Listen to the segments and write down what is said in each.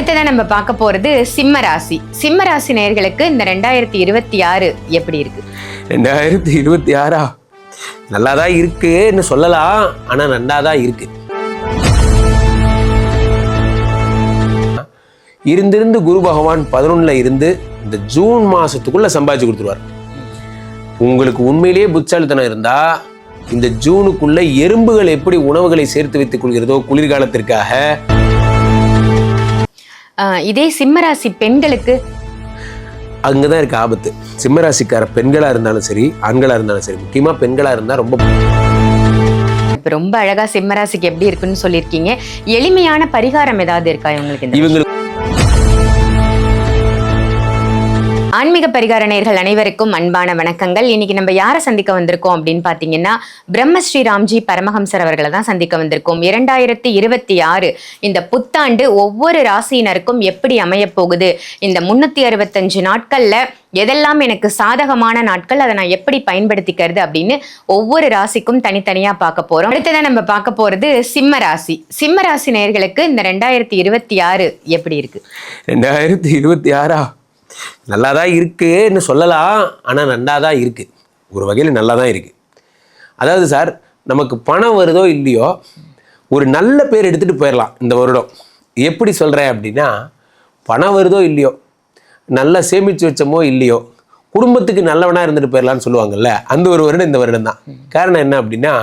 அடுத்ததான் நம்ம பார்க்க போறது? சிம்ம ராசி. சிம்ம ராசி நேர்களுக்கு இந்த ரெண்டாயிரத்தி இருபத்தி ஆறு எப்படி இருக்கு? ரெண்டாயிரத்தி இருபத்தி ஆறா? நல்லா தான் இருக்குன்னு சொல்லலாம். ஆனால் நல்லா தான் இருக்கு. இருந்திருந்து குரு பகவான் பதினொன்றில் இருந்து இந்த ஜூன் மாதத்துக்குள்ளே சம்பாதிச்சு கொடுத்துருவார். உங்களுக்கு உண்மையிலேயே புத்தாலித்தனம் இருந்தால் இந்த ஜூனுக்குள்ளே எறும்புகள் எப்படி உணவுகளை சேர்த்து வைத்துக் கொள்கிறதோ குளிர்காலத்திற்காக இதே சிம்ம ராசி பெண்களுக்கு? அங்கதான் இருக்கு ஆபத்து. சிம்மராசிக்கார பெண்களா இருந்தாலும் சரி ஆண்களா இருந்தாலும் சரி முக்கியமா பெண்களா இருந்தா ரொம்ப இப்ப ரொம்ப அழகா சிம்ம ராசிக்கு எப்படி இருக்குன்னு சொல்லியிருக்கீங்க. எளிமையான பரிகாரம் ஏதாவது இருக்கா இவங்களுக்கு இவங்களுக்கு ஆன்மீக பரிகாரணையர்கள் அனைவருக்கும் அன்பான வணக்கங்கள். இன்னைக்கு நம்ம யாரை சந்திக்க வந்திருக்கோம் அப்படின்னு பார்த்தீங்கன்னா பிரம்மஸ்ரீ ராம்ஜி பரமஹம்சர் அவர்களை தான் சந்திக்க வந்திருக்கோம். இரண்டாயிரத்தி இருபத்தி ஆறு இந்த புத்தாண்டு ஒவ்வொரு ராசியினருக்கும் எப்படி அமையப்போகுது இந்த முன்னூற்றி அறுபத்தஞ்சு நாட்களில் எதெல்லாம் எனக்கு சாதகமான நாட்கள் அதை நான் எப்படி பயன்படுத்திக்கிறது அப்படின்னு ஒவ்வொரு ராசிக்கும் தனித்தனியாக பார்க்க போகிறோம் அடுத்ததான் நம்ம பார்க்க போகிறது சிம்ம ராசி. சிம்ம ராசி நேர்களுக்கு இந்த ரெண்டாயிரத்தி இருபத்தி ஆறு எப்படி இருக்கு? ரெண்டாயிரத்தி இருபத்தி ஆறா? நல்லா தான் இருக்குன்னு சொல்லலாம் ஆனால் நல்லா தான் இருக்கு. ஒரு வகையில் நல்லா தான் இருக்கு. அதாவது சார் நமக்கு பணம் வருதோ இல்லையோ ஒரு நல்ல பேர் எடுத்துகிட்டு போயிடலாம் இந்த வருடம். எப்படி சொல்கிறேன் அப்படின்னா பணம் வருதோ இல்லையோ நல்லா சேமித்து வச்சோமோ இல்லையோ குடும்பத்துக்கு நல்லவனாக இருந்துட்டு போயிடலாம்னு சொல்லுவாங்கல்ல அந்த ஒரு வருடம் இந்த வருடம் தான் காரணம் என்ன அப்படின்னா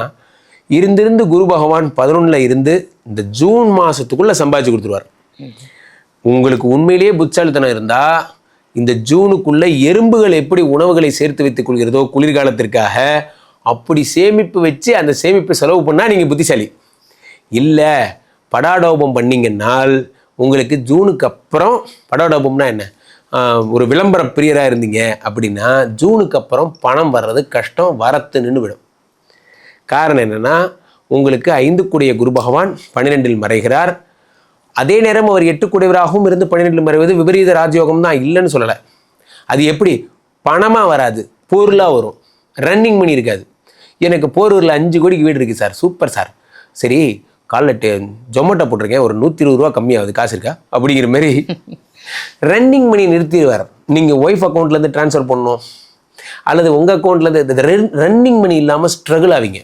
இருந்திருந்து குரு பகவான் பதினொன்றில் இருந்து இந்த ஜூன் மாதத்துக்குள்ளே சம்பாதிச்சு கொடுத்துருவார். உங்களுக்கு உண்மையிலேயே புத்தாலித்தனம் இருந்தா இந்த ஜூனுக்குள்ள எறும்புகள் எப்படி உணவுகளை சேர்த்து வைத்துக் கொள்கிறதோ குளிர்காலத்திற்காக அப்படி சேமிப்பு வச்சு அந்த சேமிப்பை செலவு பண்ணால் நீங்கள் புத்திசாலி. இல்லை படாடோபம் பண்ணீங்கன்னால் உங்களுக்கு ஜூனுக்கு அப்புறம் படாடோபம்னா என்ன? ஒரு விளம்பர பிரியராக இருந்தீங்க அப்படின்னா ஜூனுக்கு அப்புறம் பணம் வர்றது கஷ்டம் வரத்து நின்று விடும். காரணம் என்னென்னா உங்களுக்கு ஐந்து கூடிய குரு பகவான் பன்னிரெண்டில் மறைகிறார். அதே நேரம் அவர் எட்டுக்குடையவராகவும் இருந்து பன்னிரெண்டில் மறைவது விபரீத ராஜயோகம் தான் இல்லைன்னு சொல்லலை. அது எப்படி? பணமாக வராது. பொருளாக வரும். ரன்னிங் மணி இருக்காது. எனக்கு போரூரில் அஞ்சு கோடிக்கு வீடு இருக்குது சார். Super sir. சரி காலைல டே ஜொமேட்டோ போட்டிருக்கேன். ஒரு நூற்றி இருபது ரூபா கம்மியாகுது. காசு இருக்கா? அப்படிங்கிற மாதிரி. ரன்னிங் மணி நிறுத்திடுவார். நீங்கள் ஒய்ஃப் அக்கௌண்ட்லேருந்து ட்ரான்ஸ்ஃபர் பண்ணணும். அல்லது உங்கள் அக்கௌண்ட்லேருந்து ரன்னிங் மணி இல்லாமல் ஸ்ட்ரகிள் ஆவீங்க.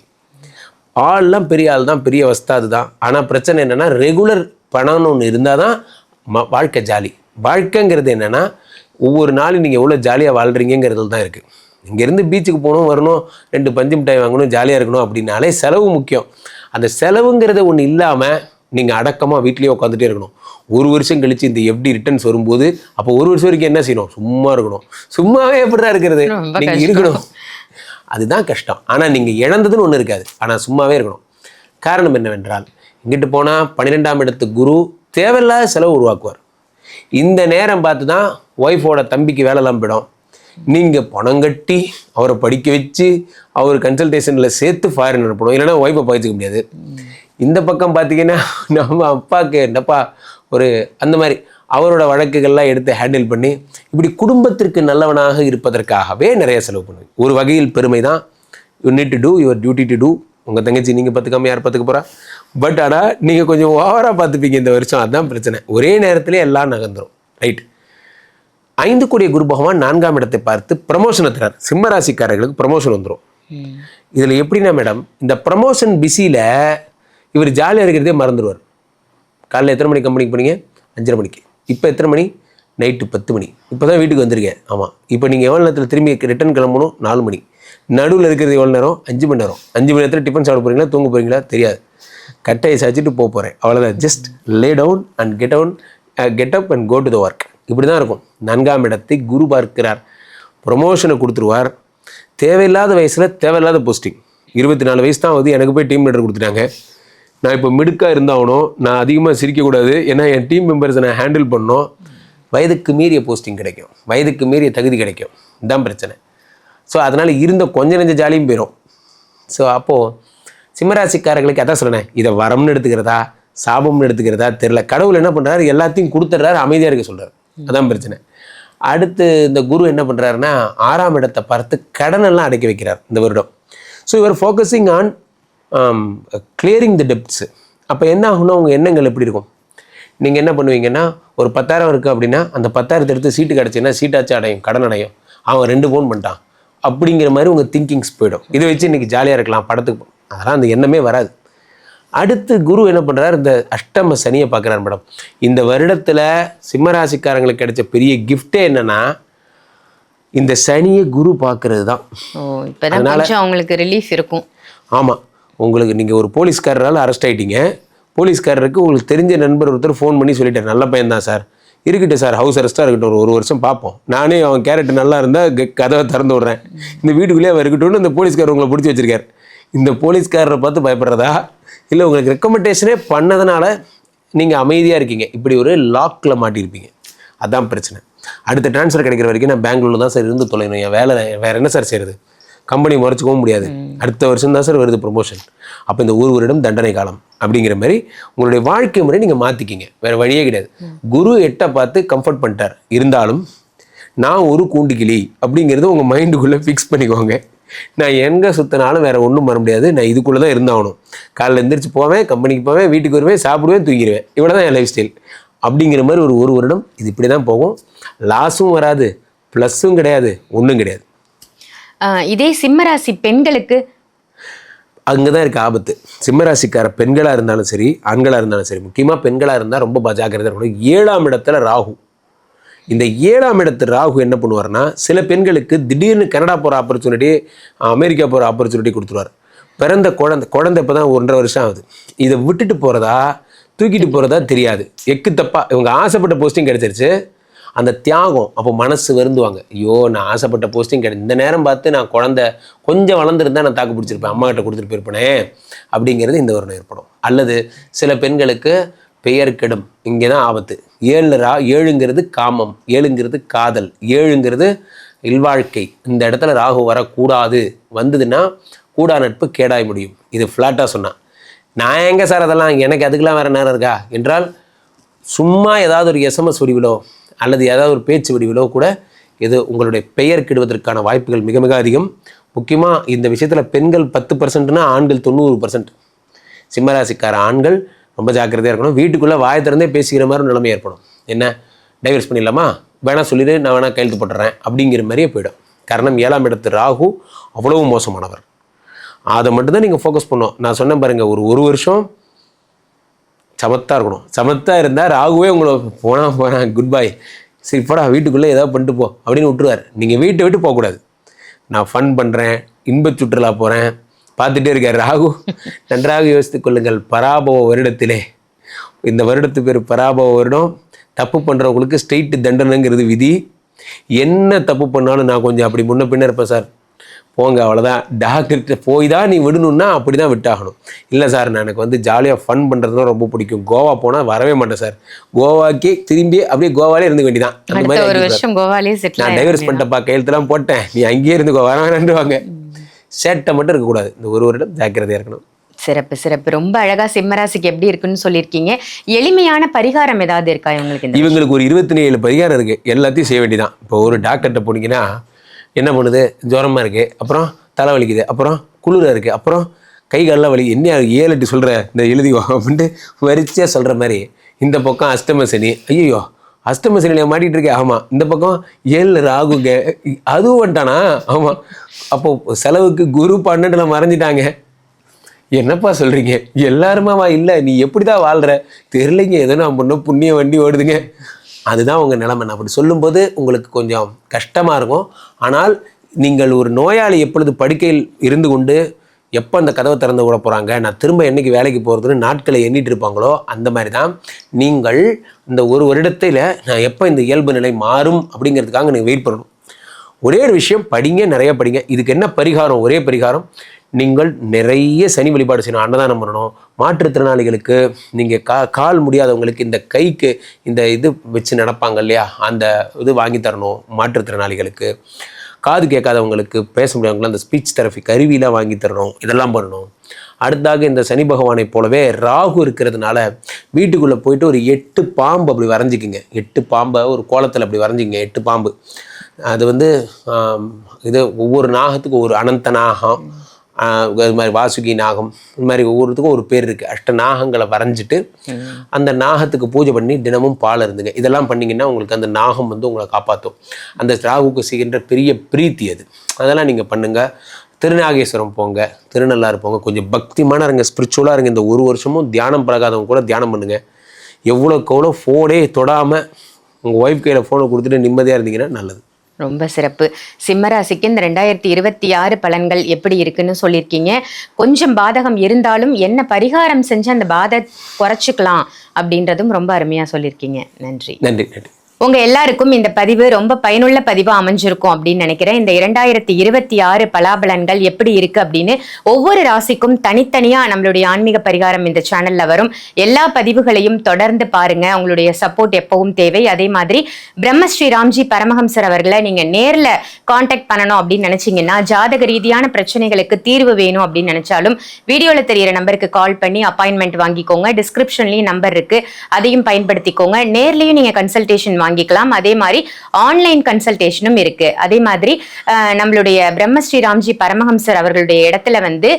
ஆள்லாம் பெரிய ஆள் தான் பெரிய வஸ்தாது தான் ஆனால் பிரச்சனை என்னென்னா ரெகுலர் பணம்னு ஒன்று இருந்தால் தான் ம வாழ்க்கை ஜாலி. வாழ்க்கைங்கிறது என்னென்னா ஒவ்வொரு நாளும் நீங்கள் எவ்வளோ ஜாலியாக வாழ்கிறீங்கிறதுல தான் இருக்குது இங்கேருந்து பீச்சுக்கு போகணும் வரணும் ரெண்டு பஞ்சு மிட்டாய் வாங்கணும் ஜாலியாக இருக்கணும் அப்படின்னாலே செலவு முக்கியம். அந்த செலவுங்கிறத ஒன்று இல்லாமல் நீங்கள் அடக்கமாக வீட்லேயே உட்காந்துட்டே இருக்கணும். ஒரு வருஷம் கழித்து இந்த எஃப்டி ரிட்டர்ன்ஸ் வரும்போது அப்போ ஒரு வருஷம் வரைக்கும் என்ன செய்யணும்? சும்மா இருக்கணும். சும்மாவே எப்படி தான் இருக்கிறது நீங்கள். இருக்கணும். அதுதான் கஷ்டம். ஆனால் நீங்கள் இழந்ததுன்னு ஒன்று இருக்காது. ஆனால் சும்மாவே இருக்கணும். காரணம் என்னவென்றால் இங்கிட்டு போனால் பன்னிரெண்டாம் இடத்து குரு தேவையில்லாத செலவு உருவாக்குவார். இந்த நேரம் பார்த்து தான் ஒய்ஃபோட தம்பிக்கு வேலைலாம் போயிடும். நீங்கள் பணம் கட்டி அவரை படிக்க வச்சு அவர் கன்சல்டேஷனில் சேர்த்து ஃபாரின் அனுப்பணும். இல்லைன்னா ஒய்ஃபை பகிச்சுக்க முடியாது. இந்த பக்கம் பார்த்தீங்கன்னா நம்ம அப்பாவுக்கு என்னப்பா ஒரு அந்த மாதிரி அவரோட வழக்குகள்லாம் எடுத்து ஹேண்டில் பண்ணி இப்படி குடும்பத்திற்கு நல்லவனாக இருப்பதற்காகவே நிறைய செலவு பண்ணுவேன். ஒரு வகையில் பெருமை தான் you need to do your duty to do உங்கள் தங்கச்சி நீங்கள் பார்த்துக்காம யார் பார்த்துக்க போகிறா பட் ஆனால் நீங்கள் கொஞ்சம் ஓவராக பார்த்துப்பீங்க இந்த வருஷம். அதுதான் பிரச்சனை. ஒரே நேரத்திலே எல்லாம் நகர்ந்துரும். ரைட் ஐந்து கோடிய குரு பகவான் நான்காம் இடத்தை பார்த்து ப்ரமோஷனை தரார் சிம்ம ராசிக்காரர்களுக்கு ப்ரமோஷன் வந்துடும் இதில் எப்படின்னா மேடம் இந்த ப்ரமோஷன் பிஸியில் இவர் ஜாலியாக இருக்கிறதே மறந்துடுவார் காலைல எத்தனை மணிக்கு கம்பெனிக்கு போனீங்க? அஞ்சரை மணிக்கு. இப்போ எத்தனை மணி? நைட்டு பத்து மணி. இப்போ தான் வீட்டுக்கு வந்திருக்கேன். ஆமாம் இப்போ நீங்கள் எவ்வளோ நேரத்தில் திரும்பி ரிட்டர்ன் கிளம்பணும்? நாலு மணி. நடுவில் இருக்கிறது எவ்வளோ நேரம்? அஞ்சு மணி நேரம். அஞ்சு மணி நேரத்தில் டிஃபன் சாப்பிட போகிறீங்களா தூங்க போகிறீங்களா தெரியாது. கட்டையை சாய்ச்சிட்டு போக போகிறேன் அவ்வளோதான் just lay down and get own get up and go to the work இப்படி தான் இருக்கும். நான்காம் இடத்தை குரு பார்க்கிறார். ப்ரொமோஷனை கொடுத்துருவார். தேவையில்லாத வயசில் தேவையில்லாத போஸ்டிங் இருபத்தி நாலு வயசு தான் வந்து எனக்கு போய் டீம் லீடர் கொடுத்துட்டாங்க. நான் இப்போ மிடுக்காக இருந்தாகணும். நான் அதிகமாக சிரிக்கக்கூடாது. ஏன்னா என் டீம் மெம்பர்ஸை நான் ஹேண்டில் பண்ணோம் வயதுக்கு மீறிய போஸ்டிங் கிடைக்கும். வயதுக்கு மீறிய தகுதி கிடைக்கும். இதுதான் பிரச்சனை. ஸோ அதனால் இருந்த கொஞ்ச நெஞ்ச ஜாலியும் போயிடும் ஸோ அப்போது சிம்மராசிக்காரர்களுக்கு அதான் சொல்கிறேன் இதை வரம்னு எடுத்துக்கிறதா சாபம்னு எடுத்துக்கிறதா தெரில கடவுள் என்ன பண்ணுறாரு எல்லாத்தையும் கொடுத்துட்றாரு அமைதியாக இருக்க சொல்கிறார் அதான் பிரச்சனை. அடுத்து இந்த குரு என்ன பண்ணுறாருன்னா ஆறாம் இடத்தை பார்த்து கடனெல்லாம் அடைக்க வைக்கிறார் இந்த வருடம். ஸோ இவர் focusing on clearing the debts அப்போ என்ன ஆகும்னா உங்கள் எண்ணங்கள் எப்படி இருக்கும்? நீங்கள் என்ன பண்ணுவீங்கன்னா ஒரு பத்தாயிரம் இருக்குது அப்படின்னா அந்த பத்தாயிரத்தை எடுத்து சீட்டு கிடச்சின்னா சீட்டாச்சும் அடையும் கடன் அடையும். அவன் ரெண்டு ஃபோன் பண்ணிட்டான். அப்படிங்கிற மாதிரி உங்கள் திங்கிங்ஸ் போயிடும். இதை வச்சு இன்றைக்கி ஜாலியாக இருக்கலாம் படத்துக்கு அதெல்லாம் அந்த எண்ணமே வராது. அடுத்து குரு என்ன பண்ணுறாரு இந்த அஷ்டம சனியை பார்க்குறாரு மேடம். இந்த வருடத்தில் சிம்மராசிக்காரங்களுக்கு கிடைச்ச பெரிய கிஃப்டே என்னன்னா இந்த சனியை குரு பார்க்கறது தான் அவங்களுக்கு ரிலீஃப் இருக்கும். ஆமாம் உங்களுக்கு நீங்கள் ஒரு போலீஸ்காரரால் அரெஸ்ட் ஆயிட்டீங்க. போலீஸ்காரருக்கு உங்களுக்கு தெரிஞ்ச நண்பர் ஒருத்தர் ஃபோன் பண்ணி சொல்லிட்டார். நல்ல பையன் தான் சார். இருக்கட்டும் சார் ஹவுஸ் அரெஸ்ட்டாக இருக்கட்டும். ஒரு ஒரு வருஷம் பார்ப்போம். நானே அவன் கேரக்டர் நல்லா இருந்தால் கதவை திறந்து விட்றேன். இந்த வீட்டுக்குள்ளேயே அவன் இருக்கட்டும்னு இந்த போலீஸ்காரர் உங்களை பிடிச்சி வச்சிருக்காரு. இந்த போலீஸ்காரரை பார்த்து பயப்படுறதா? இல்லை உங்களுக்கு ரெக்கமெண்டேஷனே பண்ணதுனால நீங்கள் அமைதியாக இருக்கீங்க. இப்படி ஒரு லாக்கில் மாட்டியிருப்பீங்க அதான் பிரச்சனை. அடுத்த ட்ரான்ஸ்ஃபர் கிடைக்கிற வரைக்கும் நான் பெங்களூர்ல தான் சார் இருந்து தொலைணும். என் வேலை வேற என்ன சார் செய்யறது? கம்பெனி முறைச்சிக்கவும் முடியாது. அடுத்த வருஷம் தான் சார் வருது ப்ரொமோஷன் அப்போ இந்த ஒரு வருடம் தண்டனை காலம் அப்படிங்கிற மாதிரி உங்களுடைய வாழ்க்கை முறை நீங்கள் மாற்றிக்கிங்க வேற வழியே கிடையாது. குரு எட்டை பார்த்து கம்ஃபர்ட் பண்ணிட்டார். இருந்தாலும் நான் ஒரு கூண்டுக்கிளி அப்படிங்கிறது உங்கள் மைண்டுக்குள்ளே ஃபிக்ஸ் பண்ணிக்கோங்க. நான் எங்கே சுற்றினாலும் வேற ஒன்றும் வர முடியாது. நான் இதுக்குள்ளே தான் இருந்தாகணும். காலைல எந்திரிச்சு போவேன் கம்பெனிக்கு போவேன் வீட்டுக்கு வருவேன் சாப்பிடுவேன் தூங்கிடுவேன் இவ்வளோ தான் என் லைஃப் ஸ்டைல் அப்படிங்கிற மாதிரி ஒரு ஒரு வருடம் இது இப்படி தான் போகும் லாஸும் வராது ப்ளஸ்ஸும் கிடையாது ஒன்றும் கிடையாது. இதே சிம்மராசி பெண்களுக்கு? அங்கே தான் இருக்க ஆபத்து. சிம்மராசிக்கார பெண்களாக இருந்தாலும் சரி ஆண்களாக இருந்தாலும் சரி முக்கியமாக பெண்களாக இருந்தால் ரொம்ப ஜாக்கிரதையாக இருக்கணும். ஏழாம் இடத்துல ராகு. இந்த ஏழாம் இடத்து ராகு என்ன பண்ணுவார்னா சில பெண்களுக்கு திடீர்னு கனடா போகிற ஆப்பர்ச்சுனிட்டி அமெரிக்கா போகிற ஆப்பர்ச்சுனிட்டி கொடுத்துருவார். பிறந்த குழந்தை குழந்தை இப்போ தான் ஒன்றரை வருஷம் ஆகுது. இதை விட்டுட்டு போகிறதா தூக்கிட்டு போகிறதா தெரியாது. எக்கு தப்பா இவங்க ஆசைப்பட்ட போஸ்டிங் கிடச்சிருச்சு. அந்த தியாகம் அப்போ மனசு வருந்துவாங்க. ஐயோ நான் ஆசைப்பட்ட போஸ்டிங் கிடை இந்த நேரம் பார்த்து நான் குழந்தை கொஞ்சம் வளர்ந்துருந்தா நான் தாக்கு பிடிச்சிருப்பேன் அம்மா கிட்ட கொடுத்துட்டு போயிருப்பேனே அப்படிங்கிறது இந்த வருடம் ஏற்படும் அல்லது சில பெண்களுக்கு பெயர் கெடும் இங்கே தான் ஆபத்து. ஏழு ரா ஏழுங்கிறது காமம் ஏழுங்கிறது காதல் ஏழுங்கிறது இல்வாழ்க்கை. இந்த இடத்துல ராகு வரக்கூடாது. வந்ததுன்னா கூடா நட்பு கேடாய் முடியும். இது ஃப்ளாட்டாக சொன்னான் நான் எங்கே சார் அதெல்லாம்? எனக்கு அதுக்கெல்லாம் வேறு நேரம் இருக்கா? என்றால் சும்மா ஏதாவது ஒரு எஸ்எம்எஸ் வடிவிலோ அல்லது ஏதாவது ஒரு பேச்சு வடிவிலோ கூட இது உங்களுடைய பெயர் கெடுவதற்கான வாய்ப்புகள் மிக மிக அதிகம். முக்கியமாக இந்த விஷயத்தில் பெண்கள் பத்து பர்சன்ட்னா ஆண்கள் தொண்ணூறு பர்சன்ட் சிம்மராசிக்கார ஆண்கள் ரொம்ப ஜாக்கிரதையாக இருக்கணும். வீட்டுக்குள்ளே வாய் திறந்தே பேசிக்கிற மாதிரி நிலைமை ஏற்படும். என்ன? டைவர்ஸ் பண்ணிடலாமா? வேணால் சொல்லிட்டு நான் வேணால் கையெழுத்து போட்டுறேன். அப்படிங்கிற மாதிரியே போயிடும். காரணம் ஏழாம் இடத்து ராகு அவ்வளவு மோசமானவர். அதை மட்டும்தான் நீங்கள் ஃபோக்கஸ் பண்ணணும். நான் சொன்னேன் பாருங்கள் ஒரு ஒரு வருஷம் சமத்தாக இருக்கணும். சமத்தாக இருந்தால் ராகுவே உங்களை போனால் போகிறேன் குட் பை சரி போடா வீட்டுக்குள்ளே ஏதாவது பண்ணிட்டு போ அப்படின்னு விட்டுருவார். நீங்கள் வீட்டை விட்டு போகக்கூடாது. நான் ஃபன் பண்ணுறேன் இன்பச் சுற்றுலா போகிறேன் பார்த்துட்டே இருக்கார் ராகு. நன்றாக யோசித்துக் கொள்ளுங்கள். பராபவ வருடத்திலே. இந்த வருடத்து பேர் பராபவ வருடம். தப்பு பண்ணுறவங்களுக்கு ஸ்ட்ரெயிட் தண்டனைங்கிறது விதி. என்ன தப்பு பண்ணாலும் நான் கொஞ்சம் அப்படி முன்ன பின்ன இருப்பேன் சார். போங்க அவ்வளோதான் டாக்டர்கிட்ட போய் தான் நீ விடணும்னா அப்படி தான் விட்டாகணும். இல்லை சார் நான் எனக்கு வந்து ஜாலியாக ஃபன் பண்ணுறதுலாம் ரொம்ப பிடிக்கும். கோவா போனால் வரவே மாட்டேன் சார். கோவாக்கே திரும்பி அப்படியே கோவாலே இருந்து வேண்டியதான் அந்த மாதிரி நான் டைவர்ஸ் பண்ணிட்டப்பா கையெழுத்துலாம் போட்டேன். நீ அங்கேயே இருந்துக்கோ வர வேணாண்டுவாங்க சேட்டை மட்டும் இருக்கக்கூடாது. இந்த ஒரு வருடம் ஜாக்கிரதையாக இருக்கணும். சிறப்பு சிறப்பு. ரொம்ப அழகா சிம்மராசிக்கு எப்படி இருக்குன்னு சொல்லியிருக்கீங்க. எளிமையான பரிகாரம் ஏதாவது இருக்கா இவங்களுக்கு இவங்களுக்கு ஒரு இருபத்தி ஏழு பரிகாரம் இருக்குது எல்லாத்தையும் செய்ய வேண்டியதான் இப்போ ஒரு டாக்டர்கிட்ட போனீங்கன்னா என்ன பண்ணுது? ஜுரமாக இருக்குது அப்புறம் தலை வலிக்குது. அப்புறம் குளிராக இருக்குது அப்புறம் கை காலெல்லாம் வலி. என்ன ஏழு எட்டு சொல்கிற இந்த எழுதிவா அப்படின்ட்டு வரிசையாக சொல்கிற மாதிரி. இந்த பக்கம் அஷ்டம சனி. ஐயோ அஷ்டம சனியில் மாட்டிகிட்டு இருக்கேன் ஆமாம் இந்த பக்கம் ஏழு ராகுங்க அதுவும் வந்துட்டானா? ஆமாம் அப்போது செலவுக்கு குரு பன்னெண்டில் மறைஞ்சிட்டாங்க. என்னப்பா சொல்றீங்க? எல்லாருமாவா இல்லை நீ எப்படி தான் வாழ்கிற தெரிலைங்க ஏதோ நான் பண்ண புண்ணிய வண்டி ஓடுதுங்க. அதுதான் உங்கள் நிலைமை. நான் அப்படி சொல்லும்போது உங்களுக்கு கொஞ்சம் கஷ்டமாக இருக்கும். ஆனால் நீங்கள் ஒரு நோயாளி எப்பொழுது படுக்கையில் இருந்து கொண்டு எப்போ அந்த கதவை திறந்து விட போகிறாங்க நான் திரும்ப என்னைக்கு வேலைக்கு போகிறதுன்னு நாட்களை எண்ணிட்டு இருப்பாங்களோ அந்த மாதிரி தான் நீங்கள் இந்த ஒரு வருடத்தில் நான் எப்போ இந்த இயல்பு நிலை மாறும் அப்படிங்கிறதுக்காக நீங்கள் வெயிட் பண்ணணும். ஒரே ஒரு விஷயம் படிங்க நிறைய படிங்க. இதுக்கு என்ன பரிகாரம்? ஒரே பரிகாரம் நீங்கள் நிறைய சனி வழிபாடு செய்யணும் அன்னதானம் பண்ணணும். மாற்றுத்திறனாளிகளுக்கு நீங்கள் கா கால் முடியாதவங்களுக்கு இந்த கைக்கு இந்த இது வச்சு நடப்பாங்க இல்லையா? அந்த இது வாங்கி தரணும் மாற்றுத்திறனாளிகளுக்கு. காது கேட்காதவங்களுக்கு பேச முடியாதவங்களுக்கு அந்த ஸ்பீச் தெரபி கருவிலாம் வாங்கி தரணும் இதெல்லாம் பண்ணணும். அடுத்ததாக இந்த சனி பகவானை போலவே ராகு இருக்கிறதுனால வீட்டுக்குள்ளே போயிட்டு ஒரு எட்டு பாம்பு அப்படி வரைஞ்சிக்கிங்க. எட்டு பாம்பை ஒரு கோலத்தில் அப்படி வரைஞ்சிக்கிங்க எட்டு பாம்பு. அது வந்து இது ஒவ்வொரு நாகத்துக்கும் ஒரு அனந்த நாகம். இது மாதிரி வாசுகி நாகம் இது மாதிரி ஒவ்வொருத்துக்கும் ஒரு பேர் இருக்குது அஷ்ட நாகங்களை வரைஞ்சிட்டு அந்த நாகத்துக்கு பூஜை பண்ணி தினமும் பால் இருந்துங்க இதெல்லாம் பண்ணீங்கன்னா உங்களுக்கு அந்த நாகம் வந்து உங்களை காப்பாற்றும் அந்த ராகுக்கு செய்கின்ற பெரிய பிரீத்தி அது. அதெல்லாம் நீங்கள் பண்ணுங்கள் திருநாகேஸ்வரம் போங்க. திருநள்ளாறு போங்க. கொஞ்சம் பக்திமான இருங்க. ஸ்பிரிச்சுவலாக இருங்க. இந்த ஒரு வருஷமும் தியானம் பழகாதவங்க கூட தியானம் பண்ணுங்க. எவ்வளோக்கு எவ்வளோ ஃபோனே தொடாமல் உங்கள் ஒய்ஃப் கையில் ஃபோனை கொடுத்துட்டு நிம்மதியாக இருந்தீங்கன்னா நல்லது. ரொம்ப சிறப்பு. சிம்மராசிக்கு இந்த ரெண்டாயிரத்தி இருபத்தி ஆறு பலன்கள் எப்படி இருக்குன்னு சொல்லியிருக்கீங்க. கொஞ்சம் பாதகம் இருந்தாலும் என்ன பரிகாரம் செஞ்சு அந்த பாத குறைச்சிக்கலாம் அப்படின்றதும் ரொம்ப அருமையா சொல்லியிருக்கீங்க. நன்றி. நன்றி நன்றி. உங்க எல்லாருக்கும் இந்த பதிவு ரொம்ப பயனுள்ள பதிவா அமைஞ்சிருக்கும் அப்படின்னு நினைக்கிறேன். இந்த இரண்டாயிரத்தி இருபத்தி ஆறு பலாபலன்கள் எப்படி இருக்கு அப்படின்னு ஒவ்வொரு ராசிக்கும் தனித்தனியா நம்மளுடைய ஆன்மீக பரிகாரம் இந்த சேனல்ல வரும். எல்லா பதிவுகளையும் தொடர்ந்து பாருங்க. உங்களுடைய சப்போர்ட் எப்பவும் தேவை. அதே மாதிரி பிரம்மஸ்ரீ ராம்ஜி பரமஹம்சர் அவர்களை நீங்க நேர்ல கான்டாக்ட் பண்ணணும் அப்படின்னு நினைச்சீங்கன்னா ஜாதக ரீதியான பிரச்சனைகளுக்கு தீர்வு வேணும் அப்படின்னு நினைச்சாலும் வீடியோல தெரியிற நம்பருக்கு கால் பண்ணி அப்பாயின்மெண்ட் வாங்கிக்கோங்க. டிஸ்கிரிப்ஷன்லயும் நம்பர் இருக்கு. அதையும் பயன்படுத்திக்கோங்க. நேர்லயும் நீங்க கன்சல்டேஷன் வாங்கி வாங்கிக்கலாம். அதே மாதிரி ஆன்லைன் கன்சல்டேஷனும் இருக்கு. அதே மாதிரி நம்மளுடைய பிரம்மஸ்ரீ ராம்ஜி பரமஹம்சர் அவர்களுடைய இடத்துல வந்து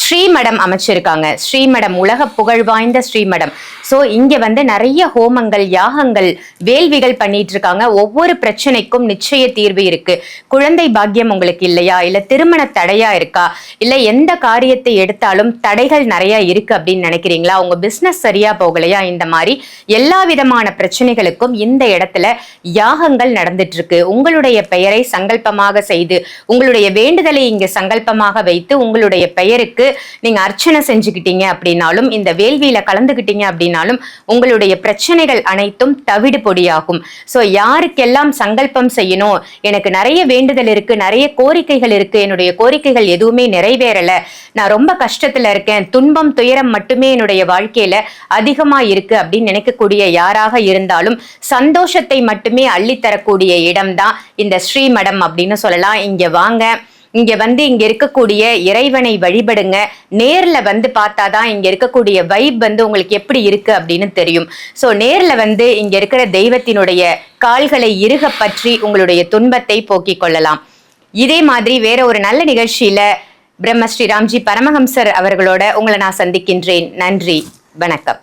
ஸ்ரீமடம் அமைச்சிருக்காங்க. ஸ்ரீமடம் உலக புகழ் வாய்ந்த ஸ்ரீமடம். ஸோ இங்க வந்து நிறைய ஹோமங்கள் யாகங்கள் வேள்விகள் பண்ணிட்டு இருக்காங்க ஒவ்வொரு பிரச்சனைக்கும் நிச்சய தீர்வு இருக்கு. குழந்தை பாக்கியம் உங்களுக்கு இல்லையா? இல்ல திருமண தடையா இருக்கா? இல்ல எந்த காரியத்தை எடுத்தாலும் தடைகள் நிறைய இருக்கு அப்படின்னு நினைக்கிறீங்களா? உங்க பிசினஸ் சரியா போகலையா? இந்த மாதிரி எல்லா விதமான பிரச்சனைகளுக்கும் இந்த இடத்துல யாகங்கள் நடந்துட்டு இருக்கு உங்களுடைய பெயரை சங்கல்பமாக செய்து உங்களுடைய வேண்டுதலை இங்க சங்கல்பமாக வைத்து உங்களுடைய பெயருக்கு நீங்க அர்ச்சனை செஞ்சுக்கிட்டீங்க அப்படின்னாலும் இந்த வேள்வியில கலந்துக்கிட்டீங்க அப்படின்னாலும் உங்களுடைய பிரச்சனைகள் அனைத்தும் தவிடு பொடியாகும். ஸோ யாருக்கெல்லாம் சங்கல்பம் செய்யணும்? எனக்கு நிறைய வேண்டுதல் இருக்கு நிறைய கோரிக்கைகள் இருக்கு என்னுடைய கோரிக்கைகள் எதுவுமே நிறைவேறல. நான் ரொம்ப கஷ்டத்துல இருக்கேன் துன்பம் துயரம் மட்டுமே என்னுடைய வாழ்க்கையில அதிகமா இருக்கு அப்படின்னு நினைக்கக்கூடிய யாராக இருந்தாலும் சந்தோஷத்தை மட்டுமே அள்ளித்தரக்கூடிய இடம்தான் இந்த ஸ்ரீமடம் அப்படின்னு சொல்லலாம். இங்க வாங்க. இங்க வந்து இங்க இருக்கக்கூடிய இறைவனை வழிபடுங்க. நேர்ல வந்து பார்த்தாதான் இங்க இருக்கக்கூடிய வைப் வந்து உங்களுக்கு எப்படி இருக்கு அப்படின்னு தெரியும். சோ நேர்ல வந்து இங்க இருக்கிற தெய்வத்தினுடைய கால்களை இறுக பற்றி உங்களுடைய துன்பத்தை போக்கிக் கொள்ளலாம். இதே மாதிரி வேற ஒரு நல்ல நிகழ்ச்சியில பிரம்மஸ்ரீ ராம்ஜி பரமஹம்சர் அவர்களோட உங்களை நான் சந்திக்கின்றேன். நன்றி. வணக்கம்.